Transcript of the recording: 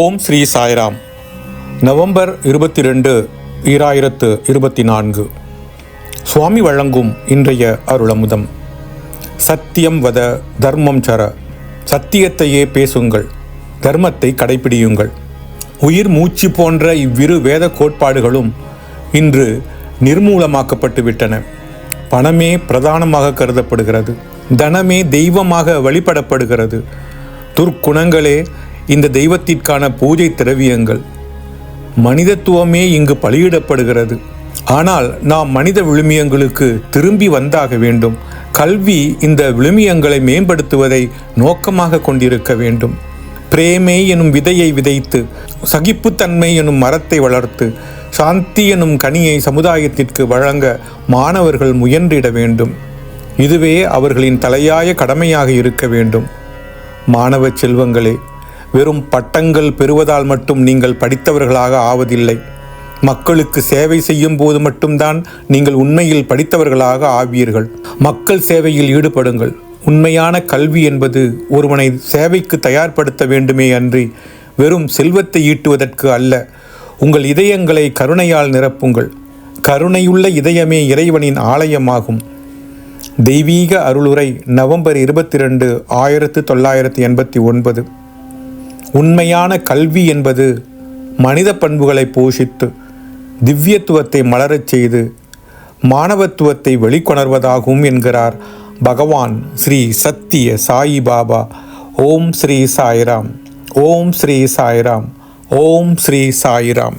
ஓம் Sri Sairam. November இருபத்தி ரெண்டு ஈராயிரத்து இருபத்தி நான்கு சுவாமி வழங்கும் இன்றைய அருளமுதம். சத்தியம் வத தர்மம் சர சத்தியத்தையே பேசுங்கள் தர்மத்தை கடைப்பிடியுங்கள் உயிர் மூச்சு போன்ற இவ்விரு வேத கோட்பாடுகளும் இன்று நிர்மூலமாக்கப்பட்டு விட்டன. பணமே பிரதானமாக கருதப்படுகிறது தனமே தெய்வமாக வழிபடப்படுகிறது. துர்க்குணங்களே இந்த தெய்வத்திற்கான பூஜை திரவியங்கள் மனிதத்துவமே இங்கு பலியிடப்படுகிறது. ஆனால் நாம் மனித விழுமியங்களுக்கு திரும்பி வந்தாக வேண்டும். கல்வி இந்த விழுமியங்களை மேம்படுத்துவதை நோக்கமாக கொண்டிருக்க வேண்டும். பிரேமை எனும் விதையை விதைத்து சகிப்புத்தன்மை எனும் மரத்தை வளர்த்து சாந்தி எனும் கனியை சமுதாயத்திற்கு வழங்க மாணவர்கள் முயன்றிட வேண்டும். இதுவே அவர்களின் தலையாய கடமையாக இருக்க வேண்டும். மாணவ செல்வங்களே வெறும் பட்டங்கள் பெறுவதால் மட்டும் நீங்கள் படித்தவர்களாக ஆவதில்லை. மக்களுக்கு சேவை செய்யும் போது மட்டும்தான் நீங்கள் உண்மையில் படித்தவர்களாக ஆவீர்கள். மக்கள் சேவையில் ஈடுபடுங்கள். உண்மையான கல்வி என்பது ஒருவனை சேவைக்கு தயார்படுத்த வேண்டுமே அன்றி வெறும் செல்வத்தை ஈட்டுவதற்கு அல்ல. உங்கள் இதயங்களை கருணையால் நிரப்புங்கள். கருணையுள்ள இதயமே இறைவனின் ஆலயமாகும். தெய்வீக அருளுரை நவம்பர் இருபத்தி ரெண்டு ஆயிரத்து தொள்ளாயிரத்து எண்பத்தி ஒன்பது. உண்மையான கல்வி என்பது மனித பண்புகளை போஷித்து திவ்யத்துவத்தை மலரச் செய்து மாணவத்துவத்தை வெளிக்கொணர்வதாகும் என்கிறார் பகவான் ஸ்ரீ சத்திய சாயி பாபா. ஓம் ஸ்ரீ சாய்ராம். ஓம் ஸ்ரீ சாய்ராம். ஓம் ஸ்ரீ சாய்ராம்.